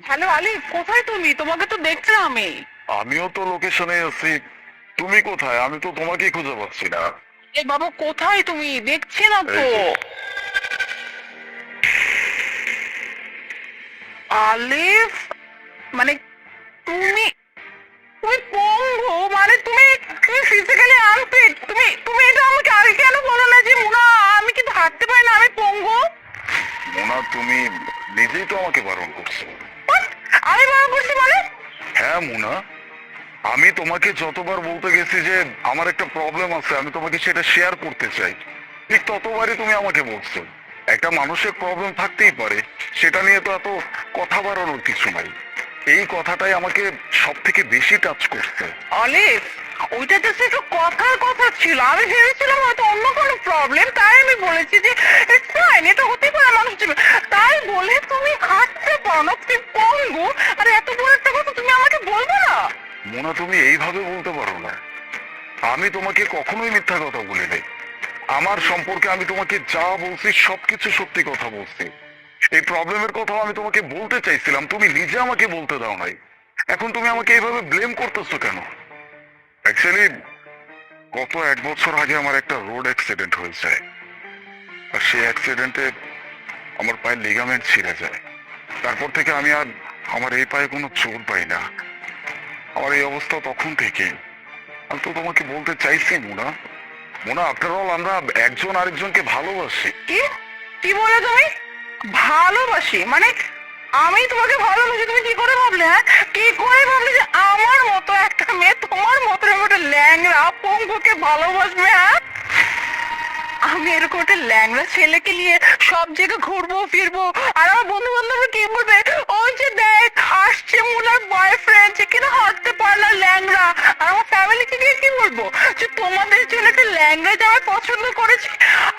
Hello আলিফ কোথায় তুমি? তোমাকে তো দেখছি আমি। আমিও তো লোকেশনে আছি। তুমি কোথায়? আমি তো তোমাকেই খুঁজে পাচ্ছি না। এ বাবা কোথায় তুমি? দেখছি না তো। এই যে। আলিফ মানে তুমি তুমি পঙ্গু মানে তুমি তুমি ফিজিক্যালি আনফিট তুমি তুমি এটা আমাকে আগে কেন বলো না যে মুনা আমি কিন্তু হাঁটতে পারি না আমি পঙ্গু? মোনা তুমি নিজেই তো আমাকে বারণ করছ? আমি বারণ করছি বলে। হ্যাঁ মুনা। আমি তোমাকে যতবার বলতে গেছি যে আমার একটা প্রবলেম আছে আমি তোমাকে সেটা শেয়ার করতে চাই। ঠিক ততবারই তুমি আমাকে বলছো। একটা মানুষের প্রবলেম থাকতেই পারে সেটা নিয়ে তো এত কথা বাড়ানোর কিছু নাই। এই কথাটাই আমাকে সব থেকে বেশি টাচ করছে। অলিভ ওইটা কথার কথা ছিল। আমি ভেবেছিলাম হয়তো অন্য কোনো প্রবলেম তাই আমি বলেছি যে ফাইন এটা হতে পারে মানুষ তাই বলে তুমি তুমি পঙ্গু আর এত বড় একটা কথা তুমি আমাকে বলবে না। মোনা, তুমি এইভাবে বলতে পারো না। আমি তোমাকে কখনোই মিথ্যা কথা বলি নাই আমার সম্পর্কে আমি তোমাকে যা বলছি, সবকিছু সত্যি কথা বলছি। এই প্রবলেমের কথা আমি তোমাকে বলতে চাইছিলাম। তুমি নিজে আমাকে বলতে দাও নাই। এখন তুমি আমাকে এইভাবে ব্লেম করতেছো কেন? অ্যাকচুয়ালি গত এক বছর আগে আমার একটা রোড অ্যাক্সিডেন্ট হয়েছে। আর সেই অ্যাক্সিডেন্টে আমার লিগামেন্ট ছিঁড়ে যায়। তারপর থেকে আমি আর আমার এই পায়ে কোনো চোট পাই না। আমার এই অবস্থা তখন থেকে। আমি তো তোমাকে বলতে চাইছি, মোনা। মোনা আফটার অল আমরা একজন আরেকজনকে ভালোবাসি। কি? কি বলে তুমি? ভালোবাসি? মানে আমি তোমাকে ভালোবাসি, তুমি কি করে ভাবলে হ্যাঁ? কি করে ভাবলে যে আমার মতো একটা মেয়ে তোমার মতো এরকম একটা ল্যাংড়া ভালোবাসবে হ্যাঁ? আমি এরকম একটা ল্যাংড়া ছেলেকে নিয়ে সব জায়গায় ঘুরবো, ফিরবো, আর আমার বন্ধু বান্ধবরা কি বলবে? ওই যে দেখ মুলার বয়ফ্রেন্ড যে কিনা হাঁটতে পারে না ল্যাংড়া। আর আমার ফ্যামিলিকে গিয়ে কি বলব? যে তোমাদের ছেলেটা ল্যাংড়া যাওয়ার পছন্দ করেছে?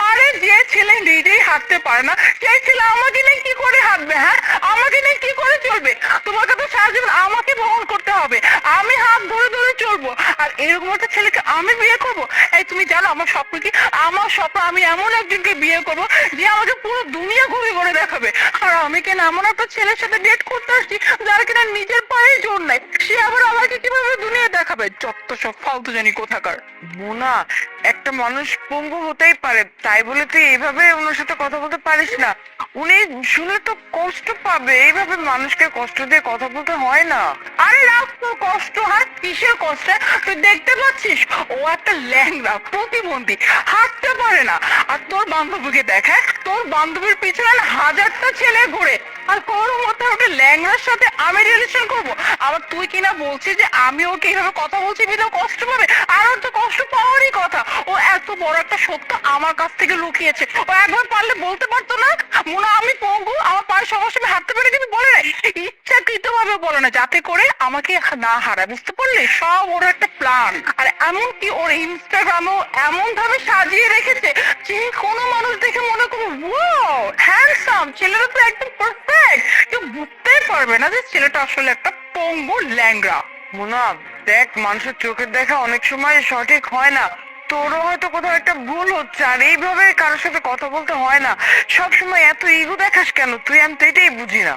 আরে যে ছেলে নিজেই হাঁটতে পারে না, সেই ছেলে আমাকে নিয়ে কি করে হাঁটবে হ্যাঁ? আমাকে নিয়ে কি করে চলবে? তোমাকে তো সারা জীবন আমাকে বহন করতে হবে। আমি হাত ধরে ধরে চলবো। আর এরকম একটা ছেলেকে আমি বিয়ে করব? এই তুমি জানো আমার স্বপ্ন কি? আমার স্বপ্ন আমি এমন একজনকে বিয়ে করব, যে আমাকে পুরো দুনিয়া ঘুরে ঘুরে দেখাবে। আর আমি কেন এমন একটা ছেলের সাথে করতে আসছি, যার কিনা নিজের পায়ে জোর নাই। সে আবার আমাকে কীভাবে দুনিয়া দেখাবে? যত সব ফালতু জানি কোথাকার। মোনা, একটা মানুষ পঙ্গু হতেই পারে, তাই বলে তুই ওনার সাথে কথা বলতে পারিস না। উনি শুনে তো কষ্ট পাবে, এইভাবে মানুষকে কষ্ট দিয়ে কথা বলতে হয় না। আরে রাখ তোর কষ্ট আর কিসের কষ্ট? তুই দেখতে পাচ্ছিস? ও একটা ল্যাংড়া, প্রতিবন্ধী, হাঁটতে পারে না। আর তোর বান্ধবীকে দেখ হ্যাঁ? তোর বান্ধবীর পিছনে হাজারটা ছেলে ঘুরে। আর কোনো মতে আমি ল্যাংড়ার সাথে আমি রিলেশন করব? আবার তুই কিনা বলছিস যে আমি ওকে এইভাবে কথা বলছি বিনা কষ্ট পাবে? আর তো কষ্ট পাওয়ারই কথা। ও এত বড় একটা সত্য আমার কাছ থেকে লুকিয়েছে। ও একবার পারলে বলতে পারতো না, মনে আমি পঙ্গু, আমার পায়ের সমস্যা আমি হাঁটতে পারি কিন্তু বলে নাই? ইচ্ছাকৃত ভাবে বলে না যাতে করে আমাকে না হারায়, বুঝতে পারলি? সব ওর একটা প্ল্যান আর এমনকি ওর ইনস্টাগ্রামও এমন ভাবে সাজিয়ে রেখেছে যে কোনো মানুষ দেখে মনে করবে ওয়াও হ্যান্ডসাম ছেলেটা তো একদম পারফেক্ট কেউ বুঝতেই পারবে না যে ছেলেটা আসলে একটা পঙ্গু ল্যাংড়া। মোনা দেখ মানুষের চোখের দেখা অনেক সময় সঠিক হয় না। তোরও হয়তো কোথাও একটা ভুল হচ্ছে, আর এইভাবে কারোর সাথে কথা বলতে হয় না। সব সময় এত ইগো দেখাস কেন? তুই আমি তো এটাই বুঝি না।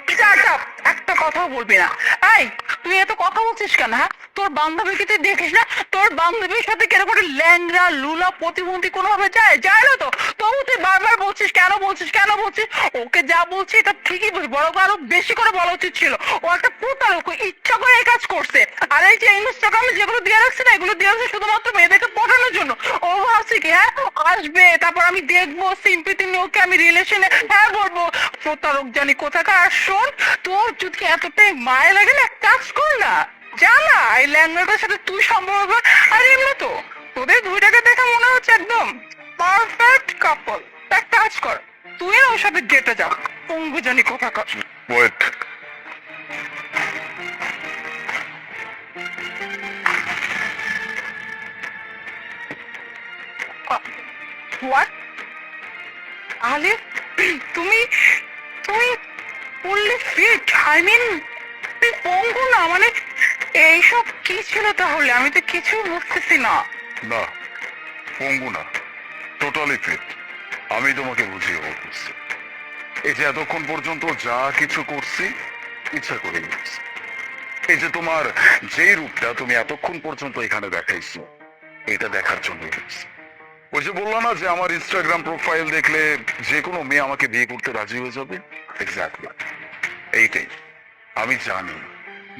একটা কথাও বলবি না। এই, তুই এত কথা বলছিস কেন হ্যাঁ? তোর বান্ধবীকে তুই দেখিস না? তোর বান্ধবীর সাথে কেরকম একটা ল্যাংড়া, লুলা প্রতিবন্ধী কোনোভাবে যায়? যায় না তো? তবু তুই বারবার বলছিস, কেন বলছিস কেন বলছিস? ওকে যা বলছি এটা ঠিকই বলছি বড় করে আরও বেশি করে বলা উচিত ছিল। ও একটা প্রতারক ইচ্ছা করে এই কাজ করছে। আর এই যে ইনস্টাগ্রামে যেগুলো দিয়ে রাখছে না, এগুলো দিয়ে রাখছে শুধুমাত্র মেয়েদেরকে পটানোর জন্য ও ভাবছে কি হ্যাঁ আসবে তারপর আমি দেখব সিম্পিতি নিয়ে ওকে আমি রিলেশনে হ্যাঁ বলব। প্রতারক জানি কোথাকার আর শোন তোর যদি এতটাই মায়া লাগে না এক কাজ কর না জানা এই ল্যাঙ্গুয়েজের সাথে তুই সম্পর্ক আর এমনি তো তোদের দুইটাকে দেখে মনে হচ্ছে একদম পারফেক্ট কাপল এক কাজ কর তুই ওর সাথে ডেটে যা পঙ্গু জানি কোথাকার। ওয়েট হোয়াট আলে তুমি তুমি ফুললি ফিট আই মিন পঙ্গু না মানে এইসব কি ছিল তাহলে? আমি তো কিছু বুঝতেছি না। না পঙ্গু না টোটালি ফিট আমি তোমাকে বুঝিয়ে বলতেছি এই যে এতক্ষণ পর্যন্ত যা কিছু করছি, ইচ্ছা করে। এই যে তোমার যেই রূপটা তুমি এতক্ষণ পর্যন্ত এখানে দেখাইছো, এটা দেখার জন্য। ওই যে বলল না যে আমার ইনস্টাগ্রাম প্রোফাইল দেখলে যে কোনো মেয়ে আমাকে বিয়ে করতে রাজি হয়ে যাবে? এক্স্যাক্টলি এইটাই। আমি জানি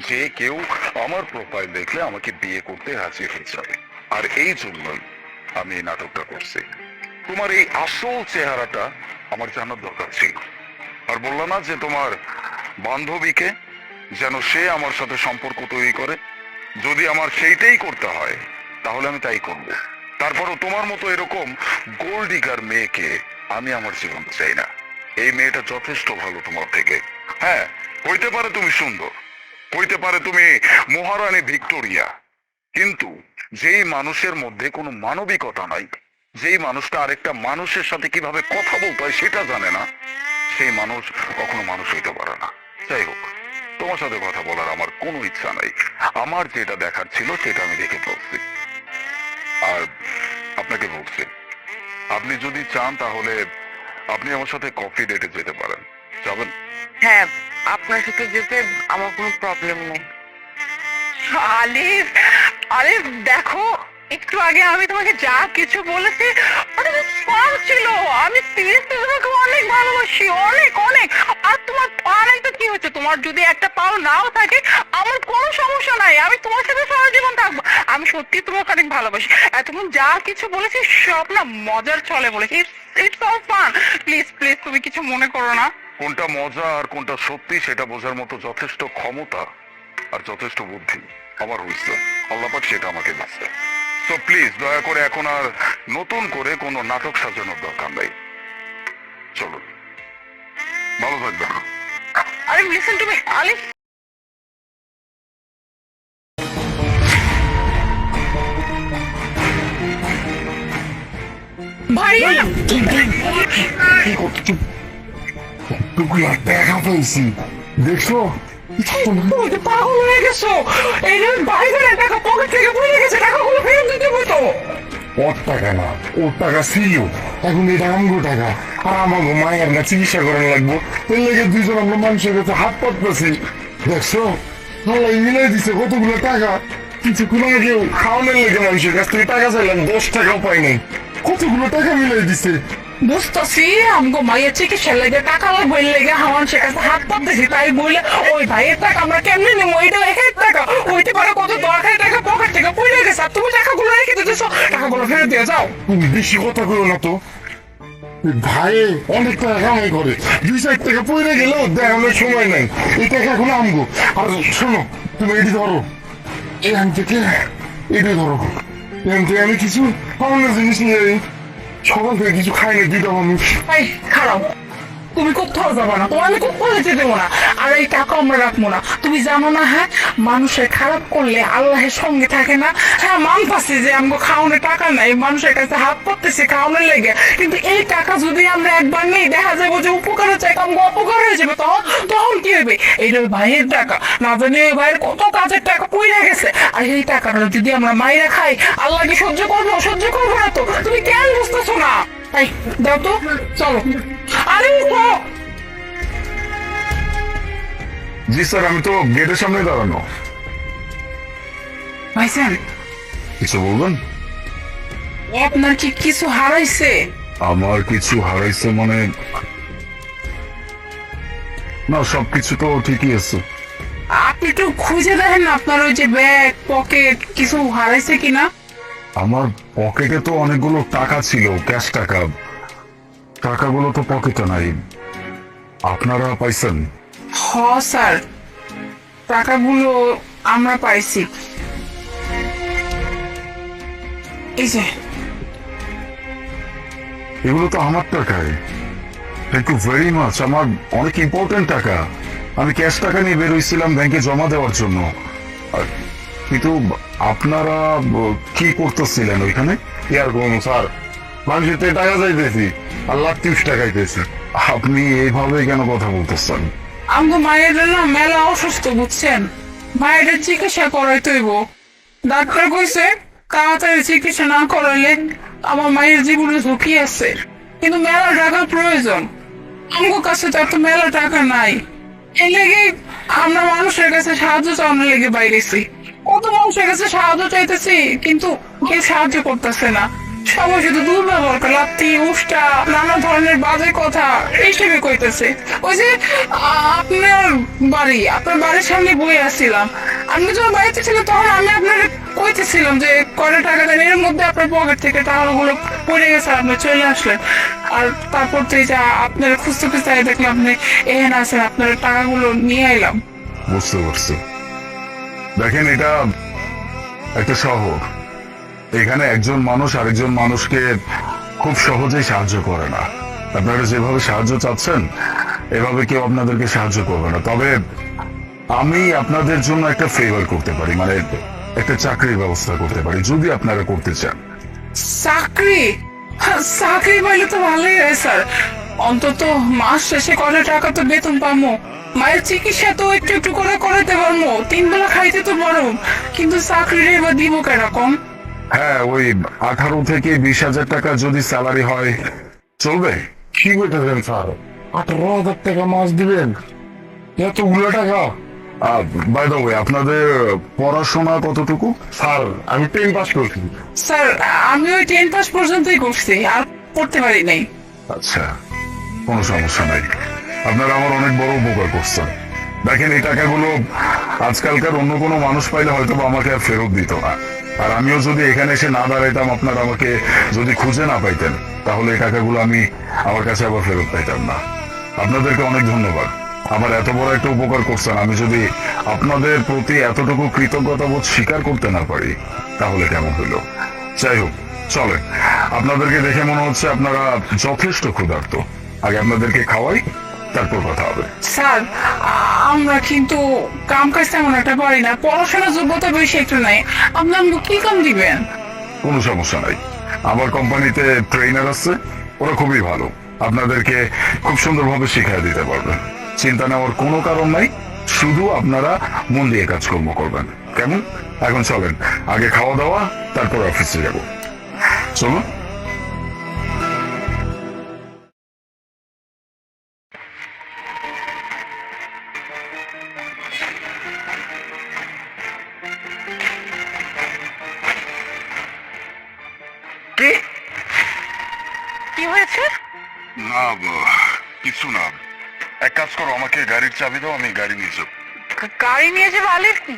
যে কেউ আমার প্রোফাইল দেখলে আমাকে বিয়ে করতে রাজি হয়ে যাবে। আর এই জন্যই আমি এই নাটকটা করছি। তোমার এই আসল চেহারাটা আমার জানার দরকার ছিল। আর বলল না যে তোমার বান্ধবীকে যেন সে আমার সাথে সম্পর্ক তৈরি করে। যদি আমার সেইটাই করতে হয়, তাহলে আমি তাই করব। তারপরও তোমার মতো এরকম গোল্ডিগার মেয়েকে আমি আমার জীবন চাই না। এই মেয়েটা যথেষ্ট ভালো তোমার থেকে। হ্যাঁ হইতে পারে তুমি সুন্দর, হইতে পারে তুমি মহারানী ভিক্টোরিয়া। কিন্তু যেই মানুষের মধ্যে কোনো মানবিকতা নাই, যেই মানুষটা আরেকটা মানুষের সাথে কীভাবে কথা বলতে হয় সেটা জানে না, সেই মানুষ কখনো মানুষ হইতে পারে না। যাই হোক, তোমার সাথে কথা বলার আমার কোনো ইচ্ছা নাই। আমার যেটা দেখার ছিল সেটা আমি দেখে ফেলছি। আর আপনাকে বলছি, আপনি যদি চান তাহলে আপনি আমার সাথে কফি ডেটে যেতে পারেন। যাবেন? হ্যাঁ আপনার সাথে যেতে আমার কোনো প্রবলেম নেই। আলিফ আলিফ, দেখো, একটু আগে আমি তোমাকে যা কিছু বলেছি ছিল। আমি তোমাকে অনেক ভালোবাসি, অনেক অনেক আর তোমার পা নাই তো কি হচ্ছে। তোমার যদি একটা পাও নাও থাকে, আমার কোনো সমস্যা নাই। আমি তোমার সাথে সারা জীবন থাকব। আমি সত্যি তোমাকে অনেক ভালোবাসি। এতক্ষণ যা কিছু বলেছি, সব না মজার চলে বলেছি। It's all fun please please তুমি কিছু মনে করো না। কোনটা মজা আর কোনটা সত্যি, সেটা বোঝার মতো যথেষ্ট ক্ষমতা আর যথেষ্ট বুদ্ধি আমার হয়েছে সেটা আমাকে দিচ্ছে প্লিজ দয়া করে এখন আর নতুন করে কোনো নাটক সাজানোর দরকার নেই। চলো ভালো থাকবেন। আরে লিসেন টু মি আলিফ দেখা পেয়েছি দেখছ পাগল হয়ে গেছো এই যে টাকা পকেট থেকে পড়ে গেছে টাকাগুলো ফেরত দিতে হতো ওর টাকা না, ওর টাকা ছিল এখন এটা আমগো টাকা। আর আমাকে মায়ের না চিকিৎসা করার লাগবো। এর লেগে দুইজন আমরা মানুষের কাছে হাত পাততেছি। দেখছ? আল্লাহ মিলাই দিছে কতগুলো টাকা। কিছুক্ষণ আগেও খাওয়ানোর লেগে মানুষের কাছ থেকে টাকা চাইলাম দশ টাকাও পাই নাই। কতগুলো টাকা মিলাই দিছে? বুঝতেছি, আমগো মায়ের চিকিৎসার লেগে টাকা লাগবে লেগে আমার সে কাছে হাত তাই ওই ভাইয়ের টাকা আমরা কেমনে নেব? ওইটা একের টাকা। পারে কত টাকা? পকেট থেকে পড়ে গেছে। আর তুমি রেখে দিতেছো ফেরত দিয়ে যাও। বেশি কথা করো না তো। অনেক টাকা কামাই করে। দুই চার টাকা পড়ে গেলেও দেখানোর সময় নাই। এই টাকা এখন আমগো। আর শোনো, তুমি এটি ধরো। এখান থেকে এটি ধরো। এখান থেকে আমি কিছু জিনিস নিয়ে সকাল থেকে কিছু খাই না দুইটা মানুষ খারাপ। তুমি কোথাও যাব না? তোমার আমি কোথাও যেতে দেবো না। আর এই টাকা আমরা রাখব না। তুমি জানো না হ্যাঁ? মানুষের খারাপ করলে আল্লাহের সঙ্গে থাকে না। হ্যাঁ মানতাছি যে আমাকে খাওয়ানোর টাকা নাই, মানুষের কাছে হাত পড়তেছে খাওয়ানোর লেগে। কিন্তু এই টাকা যদি আমরা একবার নেই, দেখা যাব যে উপকারের চাই আমাকে অপকার হয়ে যাবে। তখন তখন কি হবে? এইটা ভাইয়ের টাকা। না জানি ওই ভাইয়ের কত কাজের টাকা পড়ে গেছে। আর এই টাকাটা যদি আমরা মাইরা খাই, আল্লাহ কি সহ্য করব সহ্য করব না তো তুমি কেন বুঝতেছো না? এই, দাও তো, চলো। আরে জি স্যার আমি তো গেটের সামনে দাঁড়ানো। ভাইজান। কিছু বলবেন? আপনার কি কিছু হারাইছে? আমার কিছু হারাইছে মানে? না সবকিছু তো ঠিকই আছে। আপনি একটু খুঁজে দেখেন না আপনার ওই যে ব্যাগ পকেট কিছু হারাইছে কিনা? আমার পকেটে তো অনেকগুলো টাকা ছিল ক্যাশ টাকা। টাকাগুলো তো পকেটে নাই। আপনারা পাইছেন? হ, স্যার। টাকাগুলো আমরা পাইছি। এই যে। এগুলো তো আমার টাকায়। থ্যাংক ইউ ভেরি মাচ আমার অনেক ইম্পর্টেন্ট টাকা। আমি ক্যাশ টাকা নিয়ে বেরোইছিলাম ব্যাংকে জমা দেওয়ার জন্য। কিন্তু আপনারা কি করতেছিলেন ওইখানে? ইয়ার কোন স্যার? মানুষের টাকা চাইতেছি। আর লাখ তিরিশ টাকাইতেছি আপনি এইভাবে কেন কথা বলতেছেন? আমাকে মায়ের না মেলা অসুস্থ, বুঝছেন? মায়ের চিকিৎসা করাইতে হইব। ডাক্তার কইছে, তাড়াতাড়ি চিকিৎসা না করাইলে আমার মায়ের জীবনে ঝুঁকি আছে। কিন্তু মেলা টাকা প্রয়োজন। আমার কাছে তো এত মেলা টাকা নাই। এই লেগে আমরা মানুষের কাছে সাহায্য চাওয়ানোর লেগে বাইরেছি। কত মানুষের কাছে সাহায্য চাইতেছি, কিন্তু কে সাহায্য করতেছে না। সবাই শুধু দুর্ব্যবহার করে লাত্তি উষ্টা নানা ধরনের বাজে কথা এইসবই কইতেছে। ওই যে, আপনার বাড়ি, আপনার বাড়ির সামনে বই আসছিলাম। আপনি যখন বাড়িতে ছিলেন, তখন আমি আপনার কইতেছিলাম যে কয়টা টাকা দেন, এর মধ্যে আপনার পকেট থেকে টাকাগুলো পড়ে গেছে, আপনি চলে আসলেন। আর তারপর তো যে আপনার খুঁজতে খুঁজতে দেখলাম, আপনি এখানে আছেন, আপনার টাকাগুলো নিয়ে এলাম বুঝতে পারছি। দেখেন এটা একটা শহর। এখানে একজন মানুষ আরেকজন মানুষকে খুব সহজেই সাহায্য করে না। আপনারা যেভাবে সাহায্য চাচ্ছেন এভাবে কেউ আপনাদেরকে সাহায্য করবে না। তবে আমি আপনাদের জন্য একটা ফেভার করতে পারি মানে একটা চাকরির ব্যবস্থা করতে পারি যদি আপনারা করতে চান। চাকরি? হ্যাঁ, চাকরি পাইলে তো ভালোই হয় স্যার। অন্তত মাস শেষে কত টাকা তো বেতন পাবো। মায়ের চিকিৎসা তো একটু একটু করে করাতে পারব তিন বেলা খাইতে তো পারো কিন্তু চাকরির এবার দিব কেরকম হ্যাঁ ওই আঠারো থেকে বিশ হাজার টাকা যদি স্যালারি হয় চলবে? কি বলতেছেন স্যার? আঠারো হাজার টাকা মাস দিবেন? এতগুলো টাকা? বাই দ্য ওয়ে আপনাদের পড়াশোনা কতটুকু? স্যার আমি টেন পাস করছি। স্যার আমি ওই টেন পাস পর্যন্তই করছি আর পড়তে পারি নাই। আচ্ছা কোনো সমস্যা নাই। আপনারা আমার অনেক বড় উপকার করছেন। দেখেন এই টাকাগুলো আজকালকার অন্য কোনো মানুষ পাইলে হয়তো বা আমাকে আর ফেরত দিত না। আর আমিও যদি এখানে এসে না দাঁড়াইতাম, আপনারা আমাকে যদি খুঁজে না পাইতেন, তাহলে এই টাকাগুলো আমি আমার কাছে আবার ফেরত পাইতাম না। আপনাদেরকে অনেক ধন্যবাদ। আমার এত বড় একটা উপকার করছেন। আমি যদি আপনাদের প্রতি এতটুকু কৃতজ্ঞতা বোধ স্বীকার করতে না পারি, তাহলে কেমন হইল যাই হোক, চলেন। আপনাদেরকে দেখে মনে হচ্ছে আপনারা যথেষ্ট ক্ষুধার্ত। আগে আপনাদেরকে খাওয়াই, তারপর কথা হবে। স্যার আমরা কিন্তু কাম কাজ তেমন একটা পারি না, পড়াশোনার যোগ্যতা বেশি একটু নাই। আপনি কি কাম দিবেন? কোনো সমস্যা নাই। আমার কোম্পানিতে ট্রেনার আছে, ওরা খুবই ভালো। আপনাদেরকে খুব সুন্দরভাবে শিখিয়ে দিতে পারবেন চিন্তা নেওয়ার কোনো কারণ নাই, শুধু আপনারা মন দিয়ে কাজকর্ম করবেন। কেমন? এখন চলেন, আগে খাওয়া দাওয়া, তারপর অফিসে যাব। চলুন। চাবি দাও আমি গাড়ি নিয়ে যাব। গাড়ি নিয়ে যাবে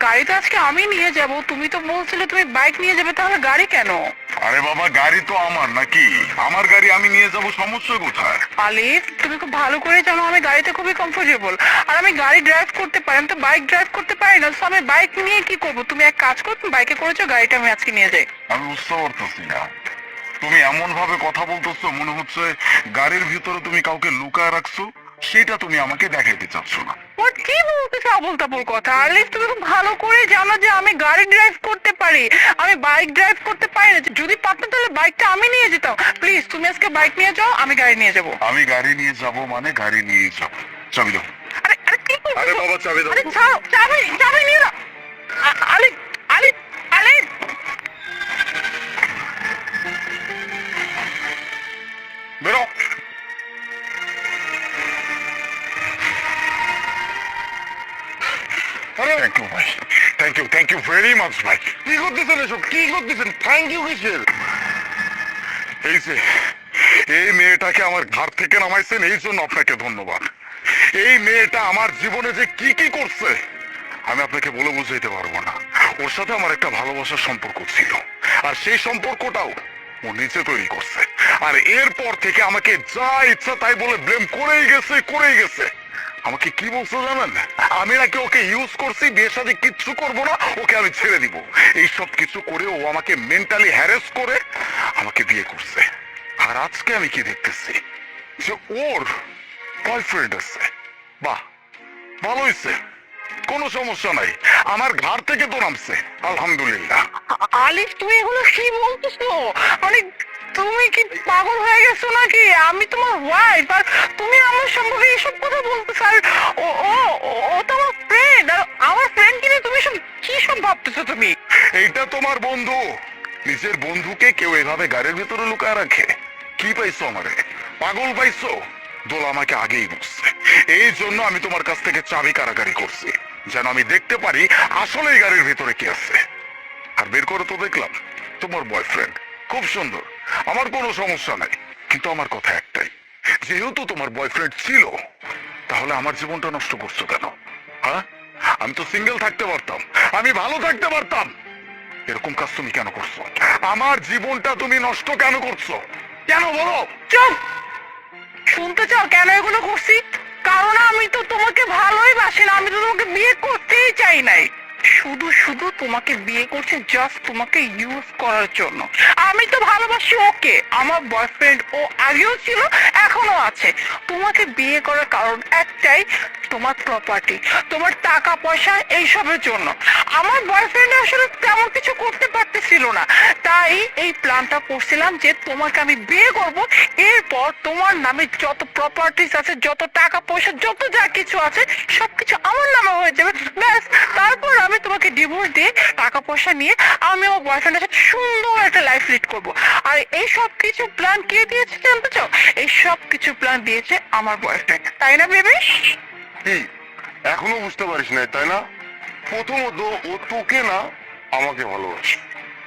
গাড়ি তো আজকে আমি নিয়ে যাব। তুমি তো বলছিলে তুমি বাইক নিয়ে যাবে তাহলে গাড়ি কেন? আরে বাবা গাড়ি তো আমার নাকি? আমার গাড়ি আমি নিয়ে যাব সমস্যা কোথায়? আলিফ তুমি খুব ভালো করে জানো আমি গাড়িতে খুবই কমফোর্টেবল আর আমি গাড়ি ড্রাইভ করতে পারি আমি তো বাইক ড্রাইভ করতে পারি না আমি বাইক নিয়ে কি করব? তুমি এক কাজ করো তুমি বাইকে করেছ গাড়িটা আমি আজকে নিয়ে যাই। আমি বুঝতে পারতেছি না। তুমি এমন ভাবে কথা বলতেছো মনে হচ্ছে গাড়ির ভিতরে তুমি কাউকে লুকায় রাখছো? সেটা তুমি আমাকে দেখাইতে চাচ্ছ না। ওর কি বলতেছে আবল তাবল কথা? তুমি খুব ভালো করে জানো যে আমি গাড়ি ড্রাইভ করতে পারি। আমি বাইক ড্রাইভ করতে পারি না। যদি পারতাম তাহলে বাইকটা আমি নিয়ে যেতাম। প্লিজ তুমি আজকে বাইক নিয়ে যাও আমি গাড়ি নিয়ে যাব। আমি গাড়ি নিয়ে যাব মানে গাড়ি নিয়ে যাব। চাবি দাও। আরে আরে কি আরে বাবা চাবি দাও। আরে চাবি চাবি নিয়ে Alif Alif thank you thank you very much ভাই কি করতেছেন এসব? কি করতেছেন? থ্যাংক ইউ কিসের এই যে, এই মেয়েটাকে আমার ঘর থেকে নামাইছেন, এই জন্য আপনাকে ধন্যবাদ। এই মেয়েটা আমার জীবনে যে কি কি করছে, আমি আপনাকে বলে বুঝাইতে পারব না। ওর সাথে আমার একটা ভালোবাসার সম্পর্ক ছিল, আর সেই সম্পর্কটাও ও নিচে তৈরি করছে। আর এরপর থেকে আমাকে যা ইচ্ছা তাই বলে ব্লেম করেই গেছে করেই গেছে। আমাকে কি বলছো জানেন? আমি নাকি ওকে ইউজ করছি বিয়ের সাথে কিচ্ছু করব না, ওকে আমি ছেড়ে দিব। এই সব কিছু করে ও আমাকে মেন্টালি হ্যারেস করে আমাকে বিয়ে করছে। আর আজকে আমি কি দেখতেছি? যে ওর বয়ফ্রেন্ড আছে। বাহ, ভালো হয়েছে কোনো সমস্যা নাই। আমার ঘর থেকে তো নামছে। আলহামদুলিল্লাহ। আলিফ তুমি এগুলো কি বলতেছো? মানে তুমি কি পাগল হয়ে গেছো নাকি? আমি তোমার ওয়াইফ আর তুমি আমার সম্পর্কে এসব কথা বলতেছো, আর ও ও, ও- তো আমার ফ্রেন্ড আর আমার ফ্রেন্ড কিনে তুমি সব কি সব ভাবতেছো তুমি? এইটা তোমার বন্ধু। নিজের বন্ধুকে কেউ এভাবে গাড়ির ভিতরে লুকায় রাখে? কি পাইছো আমারে? পাগল পাইছো? দোলা আমাকে আগেই বুঝছে এই জন্য আমি তোমার কাছ থেকে চাবি কারাকারি করছি, যেন আমি দেখতে পারি আসলে গাড়ির ভিতরে কি আছে। আর বের করে তো দেখলাম, তোমার বয়ফ্রেন্ড খুব সুন্দর। আমার কোনো সমস্যা নাই। কিন্তু আমার কথা একটাই, যেহেতু তোমার বয়ফ্রেন্ড ছিল, তাহলে আমার জীবনটা নষ্ট করছ কেন? হ্যাঁ? আমি তো সিঙ্গেল থাকতে পারতাম, আমি ভালো থাকতে পারতাম। এরকম কাজ তুমি কেন করছ? আমার জীবনটা তুমি নষ্ট কেন করছ? কেন বলো? চুপ! শুনতে চাও কেন এগুলো করছি? কারণ আমি তো তোমাকে ভালোই বাসি না, আমি তো তোমাকে বিয়ে করতেই চাই নাই। শুধু শুধু তোমাকে বিয়ে করছে জাস্ট তোমাকে ইউজ করার জন্য। আমি তো ভালোবাসি ওকে। আমার বয়ফ্রেন্ড ও আগেও ছিল এখনও আছে। তোমাকে বিয়ে করার কারণ একটাই, তোমার প্রপার্টি তোমার টাকা পয়সা এইসবের জন্য। আমার বয়ফ্রেন্ড আসলে তেমন কিছু করতে পারতেছিল না। তাই এই প্ল্যানটা করছিলাম যে তোমাকে আমি বিয়ে করব। এরপর তোমার নামে যত প্রপার্টিস আছে, যত টাকা পয়সা, যত যা কিছু আছে, সবকিছু আমার নামে হয়ে যাবে। ব্যাস, তারপর আমি তোমাকে ডিভোর্স দিয়ে টাকা পয়সা নিয়ে আমি আমার বয়ফ্রেন্ডের সাথে সুন্দর একটা লাইফ লিড করব। আর এই সব কিছু প্ল্যান কে দিয়েছে জানতে চাও? এই সব কিছু প্ল্যান দিয়েছে আমার বয়ফ্রেন্ড তাই না বেবি কি এখনও বুঝতে পারিস না তাই না? প্রথমত ও তোকে না, আমাকে ভালোবাসে।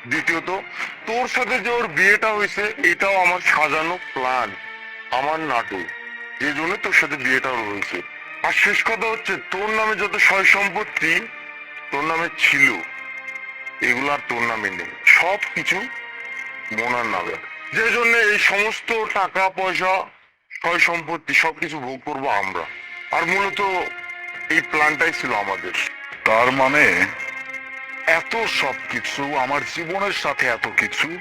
দ্বিতীয়ত, তোর সাথে যে ওর বিয়েটা হয়েছে, এটাও আমার সাজানো প্ল্যান আমার নাটক। এই জন্য তোর সাথে বিয়েটা হয়েছে। আর শেষ কথা হচ্ছে, তোর নামে যত সয় সম্পত্তি, তোর নামে ছিল। এগুলো আর তোর নামে নেই। সব কিছু মোনার নামে। যে জন্য এই সমস্ত টাকা, পয়সা, সয় সম্পত্তি সবকিছু ভোগ করব আমরা। আর মূলত এই প্ল্যানটাই ছিল আমাদের। তার মানে এত সব কিছু আমার জীবনের সাথে এত কিছু,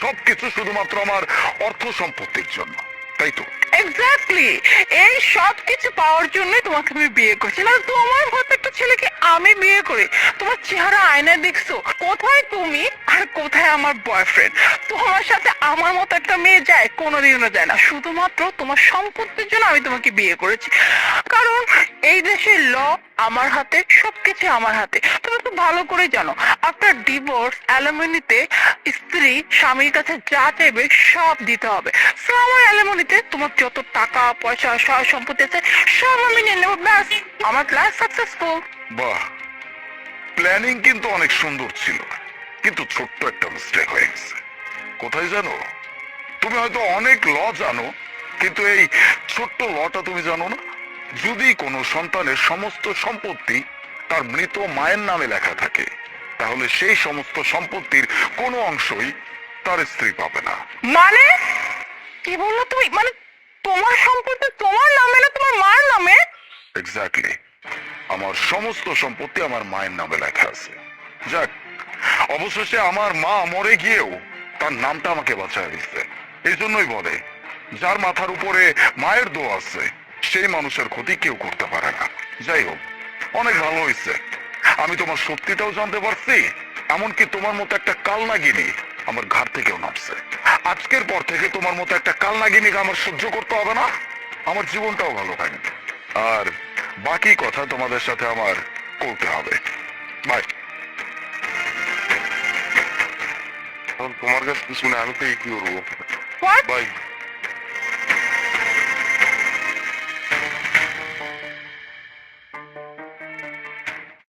সবকিছু শুধুমাত্র আমার অর্থ সম্পত্তির জন্য, তাই তো? এক্স্যাক্টলি এই সব কিছু পাওয়ার জন্যই তোমাকে আমি বিয়ে করছি। না, তোমার মতো একটা ছেলেকে আমি বিয়ে করি। তোমার চেহারা আয়নায় দেখছ। কোথায় তুমি? আর কোথায় আমার বয়ফ্রেন্ড তোমার সাথে আমার মতো একটা মেয়ে যায়, কোনোদিনও যায় না। শুধুমাত্র তোমার সম্পত্তির জন্য আমি তোমাকে বিয়ে করেছি। কারণ এই দেশের ল আমার হাতে, সবকিছু আমার হাতে। তুমি তো ভালো করে জানো আফটার ডিভোর্স অ্যালুমিনিতে স্ত্রী স্বামীর কাছে যা চাইবে সব দিতে হবে। সো আমার অ্যালুমিনিতে তোমার যত টাকা, পয়সা সয় সম্পত্তি আছে, সব আমি নিয়ে নেব, ব্যাস। আমার প্ল্যান সাকসেসফুল বাহ। প্ল্যানিং কিন্তু অনেক সুন্দর ছিল। কিন্তু ছোট্ট একটা মিস্টেক হয়ে গেছে। কোথায় জানো? তুমি হয়তো অনেক ল জানো কিন্তু এই ছোট্ট লটা তুমি জানো না? যদি কোনো সন্তানের সমস্ত সম্পত্তি তার মৃত মায়ের নামে লেখা থাকে তাহলে সেই সমস্ত সম্পত্তির কোনো অংশই তার স্ত্রী পাবে না। মানে? কি বলল তুমি? মানে তোমার সম্পত্তি তোমার নামে না তোমার মার নামে? এক্স্যাক্টলি আমার সমস্ত সম্পত্তি আমার মায়ের নামে লেখা আছে। যাক অবশেষে আমার মা মরে গিয়েও তার নামটা আমাকে বাঁচায় দিচ্ছে। এই জন্যই বলে, যার মাথার উপরে মায়ের দোয়া আছে, সেই মানুষের ক্ষতি কেউ করতে পারে না। যাই হোক, অনেক ভালো হয়েছে। আমি তোমার সত্যিটাও জানতে পারছি, এমনকি তোমার মতো একটা কালনাগিনী আমার ঘর থেকেও নামছে। আজকের পর থেকে তোমার মতো একটা কালনাগিনীকে আমার সহ্য করতে হবে না। আমার জীবনটাও ভালো থাকবে আর বাকি কথা তোমাদের সাথে আমার করতে হবে। বাই তোমার কাছে শুনে আমি তো কি করব হোয়াট বাই